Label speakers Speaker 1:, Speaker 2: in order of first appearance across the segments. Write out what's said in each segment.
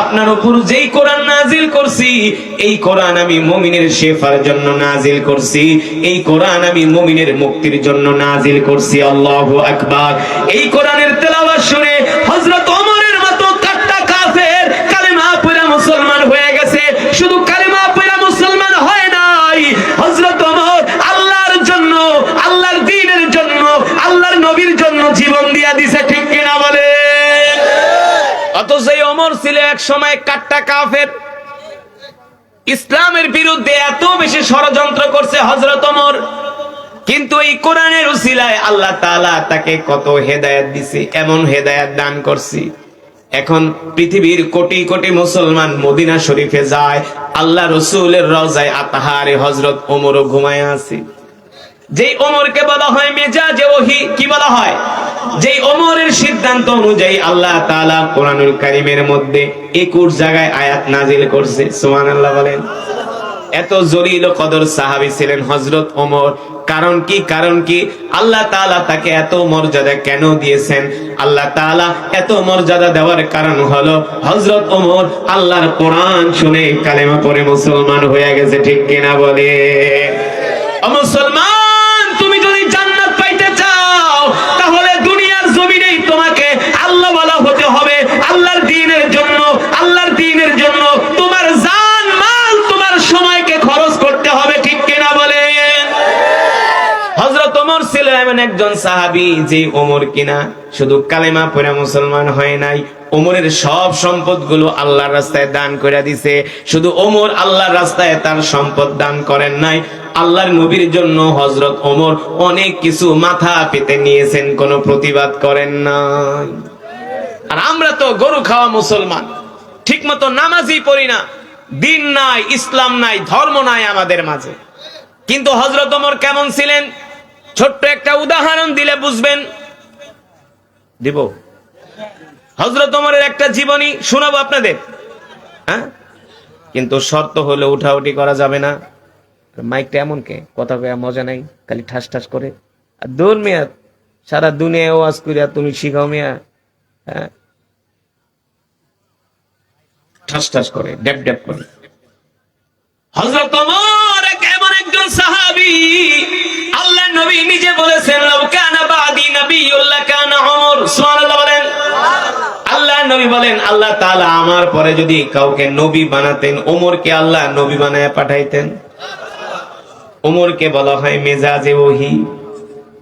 Speaker 1: আপনার উপর নাজিল করছি, এই আমি মুমিনের শেফার জন্য নাজিল করছি, এই আমি মুমিনের মুক্তির জন্য নাজিল করছি। আল্লাহ আকবার। এই কোরআনের তেলাওয়াত শুনে হযরত ওমরের মতো কাট্টা কাফের কালেমা পড়ে মুসলমান হয়ে গেছে শুধু কালেমা পড়ে মুসলমান হয় নাই হযরত ওমর আল্লাহর জন্য আল্লাহর দ্বীনের জন্য আল্লাহর নবীর জন্য জীবন দিয়া দিছে ঠিক কিনা বলে অথচ এই ওমর ছিল এক সময় কাট্টা কাফের। ইসলামের বিরুদ্ধে এত বেশি ষড়যন্ত্র করছে হযরত ওমর। কিন্তু এই কোরআনের উসিলায় আল্লাহ তাআলা তাকে কত হেদায়েত দিছে, এমন হেদায়েত দান করছি। এখন পৃথিবীর কোটি কোটি মুসলমান মদিনা শরীফে যায়, আল্লাহ রসুলের রওজায় আতাহারে হজরত ওমরও ঘুমায় আছে। যেই ওমরকে বলা হয় মেজাজে ওহি, কি বলা হয়? ওমরের সিদ্ধান্ত অনুযায়ী আল্লাহ তাআলা কোরআনুল কারীমের মধ্যে একুশ জায়গায় আয়াত নাজিল করছে। সুবহানাল্লাহ বলেন। এত জলিল কদর সাহাবী ছিলেন হযরত ওমর। কারণ কি? কারণ কি? আল্লাহ তাকে এত মর্যাদা কেন দিয়েছেন? আল্লাহ এত মর্যাদা দেওয়ার কারণ হলো, হযরত ওমর আল্লাহর কোরআন শুনে কালেমা পড়ে মুসলমান হয়ে গেছে, ঠিক কিনা বলে? মুসলমান তুমি যদি জান্নাত পাইতে চাও তাহলে দুনিয়ার জমিনেই তোমাকে আল্লাহ বলা হতে হবে আল্লাহর দ্বীনের জন্য আল্লাহর দ্বীনের জন্য তোমার জান মাল তোমার সময়কে খরচ করতে হবে ঠিক কিনা বলে হযরত ওমর ছিল এমন একজন সাহাবী যে ওমর কিনা শুধু কালেমা পড়ে মুসলমান হয় নাই। ওমরের সব সম্পদগুলো আল্লাহর রাস্তায় দান করে দিছে। শুধু ওমর আল্লাহর রাস্তায় তার সম্পদ দান করেন নাই। আল্লাহর নবীর জন্য হযরত ওমর অনেক কিছু মাথা পেতে নিয়েছেন, কোনো প্রতিবাদ করেন নাই। আর আমরা তো গরু খাওয়া মুসলমান। ঠিক মতো নামাজই পড়ি না। দিন নাই, ইসলাম নাই, ধর্ম নাই আমাদের মাঝে। কিন্তু হজরত ওমর কেমন ছিলেন? ছোট্ট একটা উদাহরণ দিলে বুঝবেন। দিব? হজরত ওমরের একটা জীবনী শোনাবো আপনাদের। হ্যাঁ? কিন্তু শর্ত হলে উঠাউঠি করা যাবে না। মাইকটা এমন কে? কথা কয়া মজা নাই, খালি ঠাস ঠাস করে। আর দূর মিয়া, সারা দুনিয়া ওয়াজ করিয়া তুমি শিখাও মিয়া। হ্যাঁ? ঠাস ঠাস করে ড্যাপ ড্যাপ করে। হযরত ওমর সাহাবী আল্লাহ নবী নিজে বলেছেন কানা বাদি নাবিয়্যুল্লাহ কানা ওমর সুবহানাল্লাহ বলেন। আল্লাহ নবী বলেন আল্লাহ তাআলা আমার পরে যদি কাউকে নবী বানাতেন ওমরকে আল্লাহ নবী বানায় পাঠাইতেন। ওমরকে বলা হয় মেজাজে ওহি।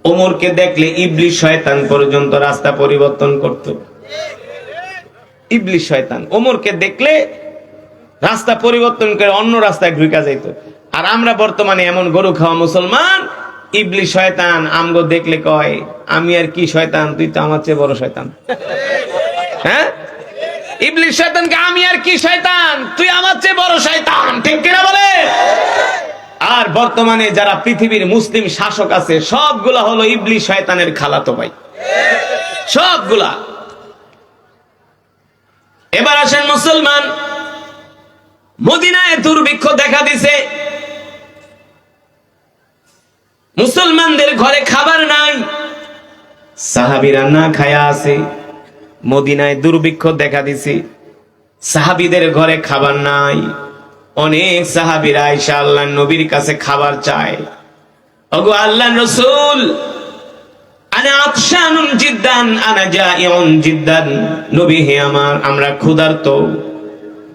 Speaker 1: ওমরকে দেখলে ইবলিশ শয়তান পর্যন্ত রাস্তা পরিবর্তন করত। ইবলিশ শয়তান। ওমরকে দেখলে রাস্তা পরিবর্তন করে অন্য রাস্তায় ঢুকা যাইত। আর আমরা বর্তমানে এমন গরু খাওয়া মুসলমান, ইবলি শয়তান, আমগো দেখলে কয়, আমি আর কি শয়তান? তুই তো আমার চেয়ে বড় শয়তান। হ্যাঁ? ইবলি শয়তানকে, আমি আর কি শয়তান? তুই আমার চেয়ে বড় শয়তান। ঠিক কিনা বলে? আর বর্তমানে যারা পৃথিবীর মুসলিম শাসক আছে, সবগুলা হলো ইবলি শয়তানের খালাতো ভাই। সবগুলা। এবার আসেন মুসলমান। মদিনায় দুর্ভিক্ষ দেখা দিছে। মুসলমানদের ঘরে খাবার নাই। সাহাবিরা না খায়া আছে, মদিনায় দুর্ভিক্ষ দেখা দিছে। সাহাবিদের ঘরে খাবার নাই। অনেক সাহাবিরা আয়সা আল্লাহ নবীর কাছে খাবার চায়। ওগো আল্লাহ রসুল নবী হে আমার, আমরা ক্ষুধার্ত।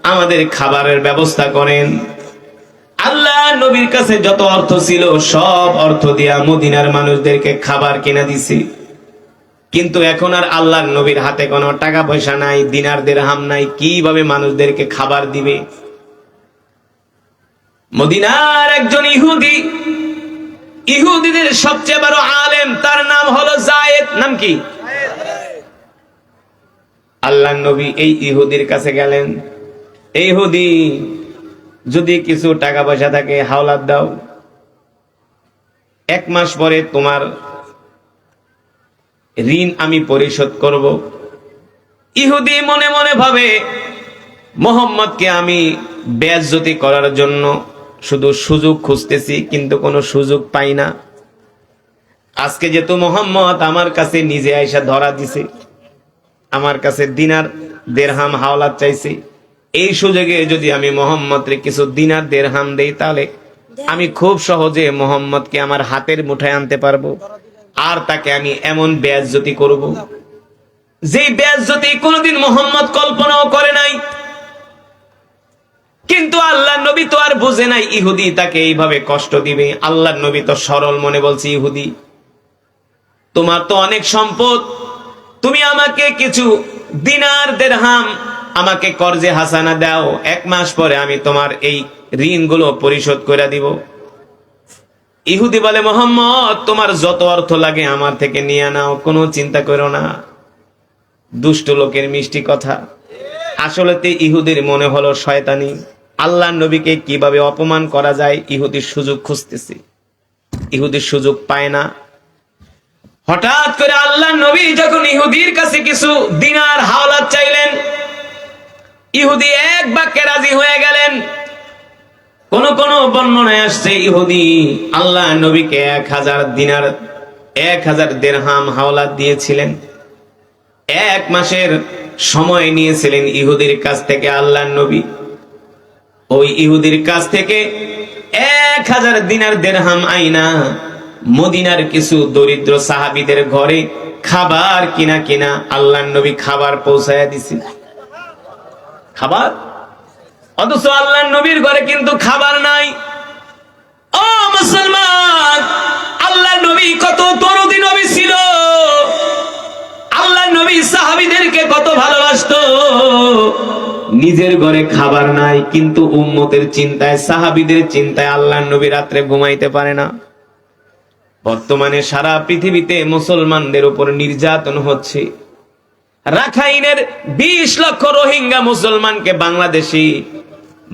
Speaker 1: আমাদের খাবারের ব্যবস্থা করেন। আল্লাহ নবীর কাছে যত অর্থ ছিল, সব অর্থ দিয়া মদিনার মানুষদেরকে খাবার কিনা দিছি। কিন্তু এখন আর আল্লাহর নবীর হাতে কোনো টাকা পয়সা নাই দিনার দেরহাম নাই, কীভাবে মানুষদেরকে খাবার দিবে? মদিনার একজন ইহুদি, ইহুদিদের সবচেয়ে বড় আলেম, তার নাম হলো জায়েদ, নাম কি? আল্লাহ নবী এই ইহুদির কাছে গেলেন। এই ইহুদি যদি কিছু টাকা পয়সা থাকে, হাওলাত দাও। এক মাস পরে তোমার ঋণ আমি পরিশোধ করব। ইহুদি মনে মনে ভাবে, মোহাম্মদকে আমি বেজ্জতি করার জন্য শুধু সুযোগ খুঁজতেছি, কিন্তু কোনো সুযোগ পাই না। আজকে যেহেতু মোহাম্মদ আমার কাছে নিজে আইসা ধরা দিছে, আমার কাছে দিনার দেড়হাম হাওলাত চাইছে এই সুযোগে যদি আমি মোহাম্মদরে কিছু দিনার দেড়হাম দেই তাহলে আমি খুব সহজে মোহাম্মদকে আমার হাতের মুঠায় আনতে পারব। আর তাকে আমি এমন ব্যাজ্যতি করব। যে ব্যাজ্যতি কোনোদিন মোহাম্মদ কল্পনাও করে নাই। কিন্তু আল্লাহ নবী তো আর বুঝে নাই, ইহুদি তাকে এইভাবে কষ্ট দিবে। আল্লাহ নবী তো সরল মনে বলছে, ইহুদি, তোমার তো অনেক সম্পদ। তুমি আমাকে কিছু দিনার দেড়হাম আমাকে কর্জে হাসানা দাও। এক মাস পরে আমি তোমার এই ঋণগুলো পরিশোধ করে দিব। ইহুদি বলে, মোহাম্মদ, তোমার যত অর্থ লাগে আমার থেকে নিয়ে নাও, কোনো চিন্তা করো না। দুষ্ট লোকের মিষ্টি কথা। আসলেতে ইহুদির মনে হলো শয়তানি। আল্লাহ নবীকে কীভাবে অপমান করা যায়, ইহুদির সুযোগ খুঁজতেছে। ইহুদির সুযোগ পায় না। হঠাৎ করে আল্লাহ নবী যখন ইহুদির কাছে কিছু দিনার হাওলাত চাইলেন ইহুদি এক বাক্যে রাজি হয়ে গেলেন। কোন কোন বর্ণনায় আসছে, ইহুদি আল্লাহ নবীকে এক হাজার দিনার, এক হাজার দেড়হাম হাওলাত দিয়েছিলেন। এক মাসের সময় নিয়েছিলেন ইহুদির কাছ থেকে আল্লাহ নবী। ওই ইহুদির কাছ থেকে এক হাজার দিনার দেড়হাম আইনা, মদিনার কিছু দরিদ্র সাহাবিদের ঘরে খাবার কিনা কিনা আল্লাহ নবী খাবার পৌঁছায় দিছে খাবার? অথচ আল্লাহ নবীর ঘরে কিন্তু খাবার নাই। ও মুসলমান, আল্লাহ নবী কত দরদি নবী ছিল। আল্লাহ নবী সাহাবিদেরকে কত ভালোবাসত। নিজের ঘরে খাবার নাই, কিন্তু উম্মতের চিন্তায়, সাহাবিদের চিন্তায় আল্লাহ নবী রাত্রে ঘুমাইতে পারে না। বর্তমানে সারা পৃথিবীতে মুসলমানদের উপর নির্যাতন হচ্ছে। রাখাইনের বিশ লক্ষ রোহিঙ্গা মুসলমানকে বাংলাদেশি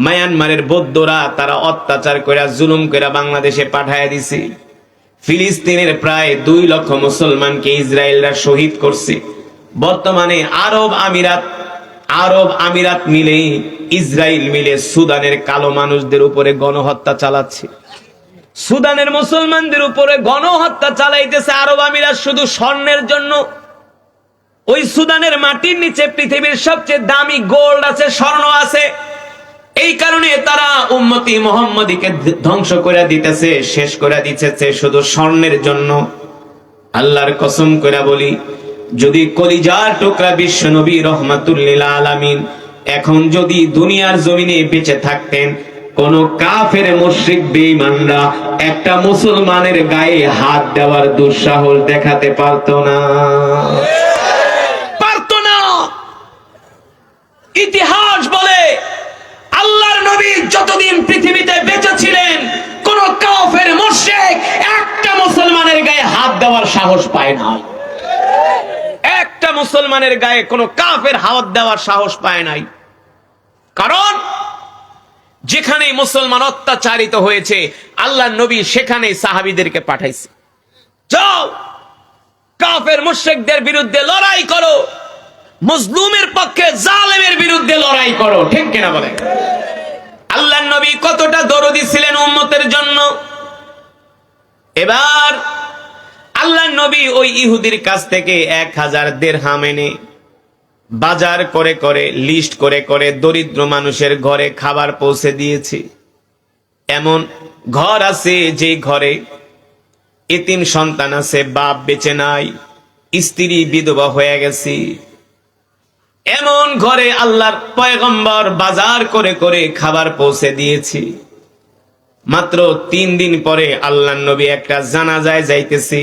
Speaker 1: মায়ানমারের বৌদ্ধরা তারা অত্যাচার করে জুলুম করে বাংলাদেশে পাঠায় দিছে। ফিলিস্তিনের প্রায় দুই লক্ষ মুসলমানকে ইসরায়েলরা শহীদ করছে। বর্তমানে আরব আমিরাত আরব আমিরাত মিলে, ইসরায়েল মিলে সুদানের কালো মানুষদের উপরে গণহত্যা চালাচ্ছে। সুদানের মুসলমানদের উপরে গণহত্যা চালাইতেছে আরব আমিরাত শুধু স্বর্ণের জন্য ওই সুদানের মাটির নিচে পৃথিবীর সবচেয়ে দামি গোল্ড আছে, স্বর্ণ আছে। এই কারণে তারা উম্মতি মোহাম্মদীকে ধ্বংস করে দিতেছে, শেষ করে দিতেছে শুধু স্বর্ণের জন্য। আল্লাহর কসম করে বলি, যদি কলিজার টুকরা বিশ্ব নবী রহমাতুল্লিল আলামিন এখন যদি দুনিয়ার জমিনে বেঁচে থাকতেন, কোন কাফের মুশরিক বেঈমানরা একটা মুসলমানের গায়ে হাত দেওয়ার দুঃসাহস দেখাতে পারতো না পারতো না ইতিহাস বলে, আল্লাহর নবী যতদিন পৃথিবীতে বেঁচে ছিলেন, কোন কাফের, মুশরিক একটা মুসলমানের গায়ে হাত দেওয়ার সাহস পায় না একটা মুসলমানের গায়ে কোন কাফের হাত দেওয়ার সাহস পায় নাই। কারণ যেখানে মুসলমান অত্যাচারিত হয়েছে আল্লাহ নবী সেখানে সাহাবিদেরকে পাঠাইছে। যাও, কাফের, মুশরিকদের বিরুদ্ধে লড়াই করো। মজলুমের পক্ষে জালেমের বিরুদ্ধে লড়াই করো, ঠিক কিনা বলে? আল্লাহ নবী কতটা দরদি ছিলেন উম্মতের জন্য? এবার আল্লাহ নবী ওই ইহুদির কাছ থেকে এক হাজার দেড়হাম এনে বাজার করে করে, লিস্ট করে করে দরিদ্র মানুষের ঘরে খাবার পৌঁছে দিয়েছে। এমন ঘর আছে যে ঘরে এতিম সন্তান আছে, বাপ বেঁচে নাই, স্ত্রী বিধবা হয়ে গেছে। এমন ঘরে আল্লাহর পয়গম্বর বাজার করে করে খাবার পৌঁছে দিয়েছি। মাত্র তিন দিন পরে আল্লাহ নবী একটা জানাজায় যাইতেছি।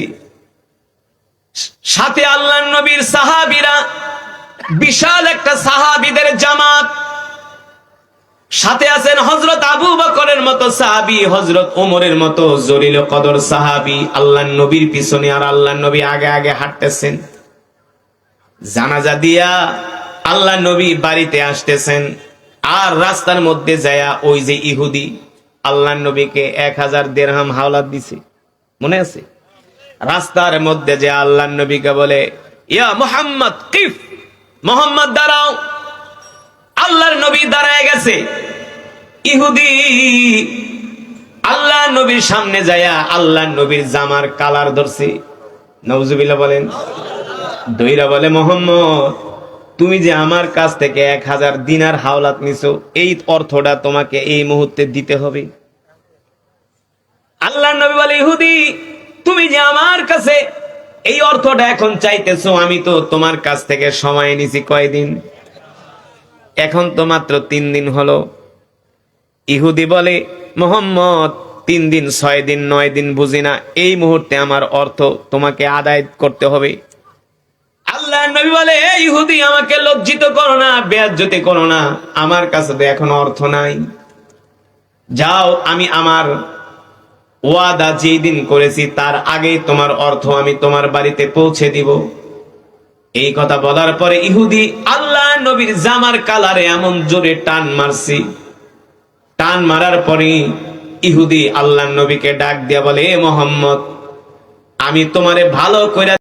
Speaker 1: সাথে আল্লাহ নবীর সাহাবিরা, বিশাল একটা সাহাবিদের জামাত। সাথে আছেন হজরত আবু বকরের মতো সাহাবি হজরত ওমরের মতো জলিল কদর সাহাবি। আল্লাহ নবীর পিছনে আর আল্লাহ নবী আগে আগে হাঁটতেছেন। জানাজা দিয়া আল্লাহ নবী বাড়িতে আসতেছেন, আর রাস্তার মধ্যে যায়া ওই যে ইহুদি, আল্লাহ নবীকে এক হাজার দেড়হাম হাওলাত দিছে। মনে আছে? রাস্তার মধ্যে যে আল্লাহ নবীকে বলে, ইয়া মোহাম্মদ, কিফ, মোহাম্মদ দাঁড়াও। আল্লাহর নবী দাঁড়ায় গেছে। ইহুদি, আল্লাহ নবীর সামনে যায়া আল্লাহ নবীর জামার কালার ধরছে। নওজুবিল্লাহ বলেন দইরা বলে, মোহাম্মদ। তুমি যে আমার কাছ থেকে এক হাজার দিনার হাওলাত নিছো, এই অর্থটা তোমাকে এই মুহূর্তে দিতে হবে। আল্লাহ নবী বলে, ইহুদি, তুমি যে আমার কাছে এই অর্থটা এখন চাইতেছো, আমি তো তোমার কাছ থেকে সময় নিছি কয়দিন? এখন তো মাত্র তিন দিন হলো। ইহুদি বলে, মোহাম্মদ, তিন দিন, ছয় দিন, নয় দিন বুঝি না এই মুহূর্তে আমার অর্থ তোমাকে আদায় করতে হবে। আল্লাহ নবী বলে "এই ইহুদি, আমাকে লজ্জিত করো না, বেয়াজ্জতি করো না। আমার কাছে তো এখন অর্থ নাই। যাও, আমি আমার ওয়াদা যেই দিন করেছি, তার আগেই তোমার অর্থ আমি তোমার বাড়িতে পৌঁছে দিব। এই কথা বলার পরে ইহুদি আল্লাহ নবীর জামার কালারে এমন জোরে টান মারছি। টান মারার পরে ইহুদি আল্লাহ নবীকে ডাক দিয়া বলে, এ মোহাম্মদ, আমি তোমারে ভালো করে